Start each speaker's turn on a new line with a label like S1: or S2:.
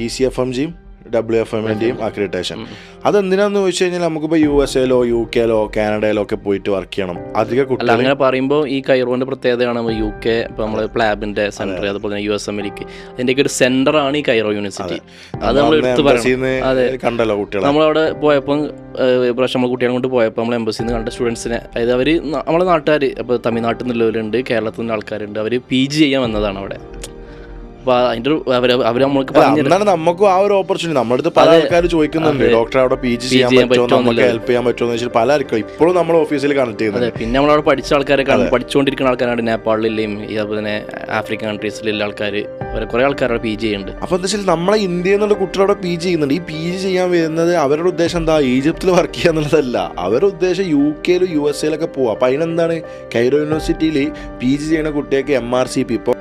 S1: E C F M ജിയും W F എമ്മിന്റെയും accreditation അതെന്തിനാന്ന് ചോദിച്ചു കഴിഞ്ഞാൽ നമുക്കിപ്പോൾ യു എസ് എയിലോ യു കെയിലോ കാനഡയിലോ ഒക്കെ പോയിട്ട് വർക്ക് ചെയ്യണം. അധിക കുട്ടികൾ
S2: അങ്ങനെ പറയുമ്പോൾ ഈ കൈറോന്റെ പ്രത്യേകതയാണ് യു കെ ഇപ്പോൾ നമ്മൾ പ്ലാബിന്റെ സെന്റർ അതുപോലെ തന്നെ യു എസ് എമ്മിലേക്ക് അതിന്റെയൊക്കെ ഒരു സെന്റർ ആണ് ഈ കൈറോ യൂണിവേഴ്സിറ്റി അത്. നമ്മൾ എടുത്ത്
S1: കണ്ടല്ലോ കുട്ടികൾ
S2: നമ്മളവിടെ പോയപ്പോൾ പ്രാവശ്യം നമ്മൾ കുട്ടികളെ കൊണ്ട് പോയപ്പോൾ നമ്മൾ എംബസിന്ന് നിന്ന് കണ്ട സ്റ്റുഡൻസിനെ അതായത് അവർ നമ്മളെ നാട്ടുകാർ അപ്പോൾ തമിഴ്നാട്ടിൽ നിന്നുള്ളവരുണ്ട് കേരളത്തിൽ നിന്ന് ആൾക്കാരുണ്ട്. അവർ പി ജി ചെയ്യാൻ വന്നതാണ് അവിടെ. അതിന്റെ അവർ നമ്മൾക്ക്
S1: അല്ല,
S2: പറഞ്ഞു
S1: അന്നാണ് നമുക്കും ആ ഒരു ഓപ്പർച്യൂണിറ്റി നമ്മുടെ അടുത്ത് പല ആൾക്കാർ ചോദിക്കുന്നുണ്ട് ഡോക്ടർ അവിടെ പി ജി ചെയ്യാൻ പറ്റുമോ? നമുക്ക് ഹെൽപ്പ് ചെയ്യാൻ പറ്റുമോ? എന്ന് വെച്ചാൽ പല ആൾക്കും ഇപ്പോഴും നമ്മൾ ഓഫീസിൽ കണക്ട് ചെയ്യുന്നുണ്ട്.
S2: പിന്നെ നമ്മളവിടെ പഠിച്ച ആൾക്കാരെ പഠിച്ചുകൊണ്ടിരിക്കുന്ന ആൾക്കാരാണ് നേപ്പാളിലെയും അതുപോലെ തന്നെ ആഫ്രിക്കൻ കൺട്രീസിലുള്ള ആൾക്കാർ അവരെ കുറെ ആൾക്കാരവിടെ പി ജി ചെയ്യുന്നുണ്ട്.
S1: അപ്പൊ എന്താ വെച്ചാൽ നമ്മളെ ഇന്ത്യയിൽ നിന്നുള്ള കുട്ടികളവിടെ പി ജി ചെയ്യുന്നുണ്ട്. ഈ പി ജി ചെയ്യാൻ വരുന്നത് അവരുടെ ഉദ്ദേശം എന്താ? ഈജിപ്തിൽ വർക്ക് ചെയ്യുക എന്നുള്ളതല്ല. അവരുടെ ഉദ്ദേശം യു കെയിലും യു എസ് എയിലൊക്കെ പോവാ. അപ്പൊ അതിനെന്താണ്? കൈറോ യൂണിവേഴ്സിറ്റിയിൽ പി ജി ചെയ്യുന്ന കുട്ടികൾക്ക് എം ആർ സി പി ഇപ്പോൾ